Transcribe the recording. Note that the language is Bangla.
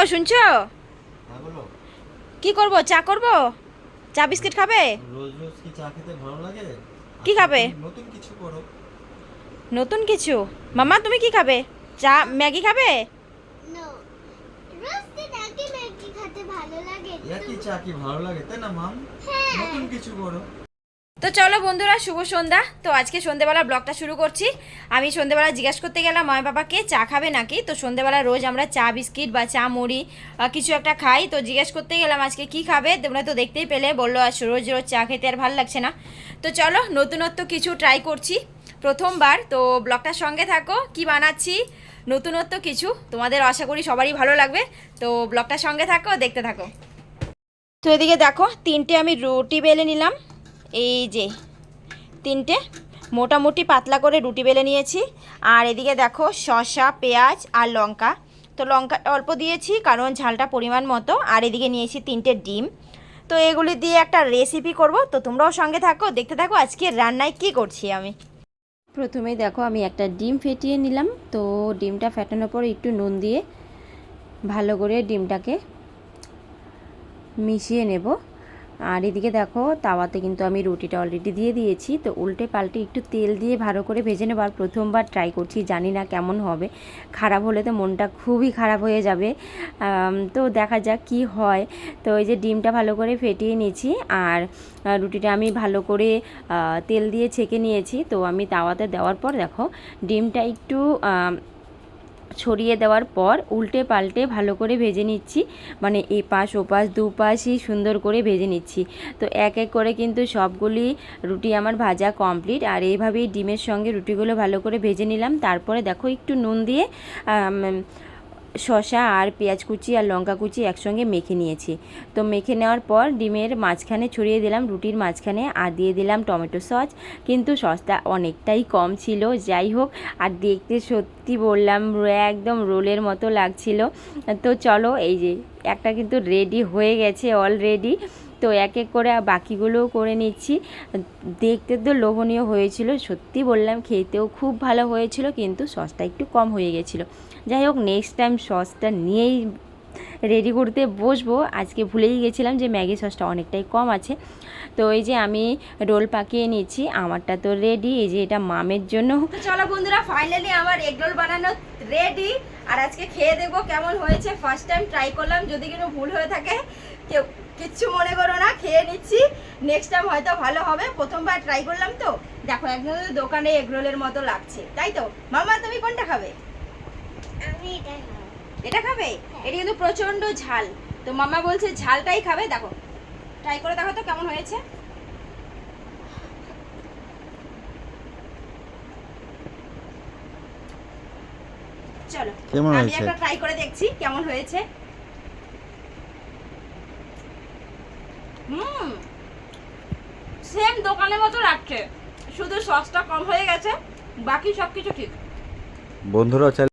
গো শুনছো? হ্যাঁ বলো। কি করব? চা করব? চা বিস্কিট খাবে? রোজ রোজ কি চা খেতে ভালো লাগে? কি খাবে? নতুন কিছু করো। নতুন কিছু? মামা তুমি কি খাবে? চা ম্যাগি খাবে? নো রোজ দিন ম্যাগি খেতে ভালো লাগে চা কি ভালো লাগে তাই না মাম? হ্যাঁ। নতুন কিছু করো। তো চলো বন্ধুরা, শুভ সন্ধ্যা। তো আজকে সন্ধেবেলা ব্লগটা শুরু করছি। আমি সন্ধেবেলা জিজ্ঞেস করতে গেলাম, মা বাবাকে চা খাবে নাকি? তো সন্ধেবেলা রোজ আমরা চা, বিস্কিট বা চা, মুড়ি কিছু একটা খাই। তো জিজ্ঞেস করতে গেলাম, আজকে কি খাবে? তোমরা তো দেখতেই পেলে, বলল, আজ রোজ রোজ চা খেতে আর ভালো লাগছে না। তো চলো, নতুনত্ব কিছু ট্রাই করছি। প্রথমবার, তো ব্লগটার সঙ্গে থাকো, কি বানাচ্ছি? নতুনত্ব কিছু, তোমাদের আশা করি সবারই ভালো লাগবে। তো ব্লগটার সঙ্গে থাকো, দেখতে থাকো। তো এদিকে দেখো, তিনটে আমি রুটি বেলে নিলাম। এই যে, তিনটে। মোটামুটি পাতলা করে রুটি বেলে নিয়েছি। আর এদিকে দেখো, শসা, পেঁয়াজ আর লঙ্কা। তো লঙ্কা অল্প দিয়েছি, কারণ ঝালটা পরিমাণ মতো। আর এদিকে নিয়েছি তিনটে ডিম। তো এগুলি দিয়ে একটা রেসিপি করব। তো তোমরাও সঙ্গে থাকো, দেখতে থাকো আজকে রান্নায় কি করছি আমি। প্রথমেই দেখো, আমি একটা ডিম ফেটিয়ে নিলাম। তো ডিমটা ফেটানোর পর একটু নুন দিয়ে ভালো করে ডিমটাকে মিশিয়ে নেব। আর এদিকে দেখো, তাওয়াতে কিন্তু আমি রুটিটা অলরেডি দিয়ে দিয়েছি। তো উল্টে পাল্টে একটু তেল দিয়ে ভালো করে ভেজে নেব আর প্রথমবার ট্রাই করছি, জানি না কেমন হবে। খারাপ হলে তো মনটা খুবই খারাপ হয়ে যাবে। তো দেখা যাক কি হয়। তো এই যে ডিমটা ভালো করে ফেটিয়ে নিয়েছি আর রুটিটা আমি ভালো করে তেল দিয়ে ছেঁকে নিয়েছি। তো আমি তাওয়াতে দেওয়ার পর দেখো, ডিমটা একটু ছড়িয়ে দেওয়ার পর উল্টে পাল্টে ভালো করে ভেজে নিচ্ছি। মানে এপাশ, ওপাশ, দুপাশই সুন্দর করে ভেজে নিচ্ছি। তো এক এক করে কিন্তু সবগুলি রুটি আমার ভাজা কমপ্লিট। আর এইভাবেই ডিমের সঙ্গে রুটিগুলো ভালো করে ভেজে নিলাম। তারপরে দেখো একটু নুন দিয়ে শসা আর পেঁয়াজ কুচি আর লঙ্কা কুচি একসঙ্গে মেখে নিয়েছি। তো মেখে নেওয়ার পর ডিমের মাঝখানে ছড়িয়ে দিলাম রুটির মাঝখানে আর দিয়ে দিলাম টমেটো সস। কিন্তু সসটা অনেকটাই কম ছিল, যাই হোক, আর দেখতে সত্যি বললাম, একদম রোলের মতো লাগছিল। তো চলো, এই যে, একটা কিন্তু রেডি হয়ে গেছে অলরেডি তো এক এক করে বাকিগুলোও করে নিচ্ছি। দেখতে তো লোভনীয় হয়েছিল, সত্যি বললাম খেতেও খুব ভালো হয়েছিল, কিন্তু সসটা একটু কম হয়ে গেছিল। যাই হোক নেক্সট টাইম সসটা নিয়েই রেডি করতে বসবো। আজকে ভুলেই গেছিলাম যে ম্যাগি সসটা অনেকটাই কম আছে। তো এই যে আমি রোল পাকিয়ে নিচ্ছি, আমারটা তো রেডি এই যে এটা মামের জন্য। চলো বন্ধুরা ফাইনালি আমার এগ রোল বানানো রেডি আর আজকে খেয়ে দেখব কেমন হয়েছে। ফার্স্ট টাইম ট্রাই করলাম, যদি কোনো ভুল হয়ে থাকে, কেউ কিচ্ছু মনে করো না খেয়ে নিচ্ছি। নেক্সট টাইম হয়তো ভালো হবে প্রথমবার ট্রাই করলাম তো। দেখো একদম দোকানে এগ রোলের মতো লাগছে। তাই তো? মামা তুমি কোনটা খাবে? আমি এটা খাবে। এটা কিন্তু প্রচণ্ড ঝাল। তো মামা বলছে ঝালটাই খাবে দেখো। ট্রাই করে দেখো তো কেমন হয়েছে। চলো আমি একটা ট্রাই করে দেখছি কেমন হয়েছে। হুম। সেম দোকানের মতো লাগছে শুধু সসটা কম হয়ে গেছে, বাকি সব কিছু ঠিক। বন্ধুরাও চাইলে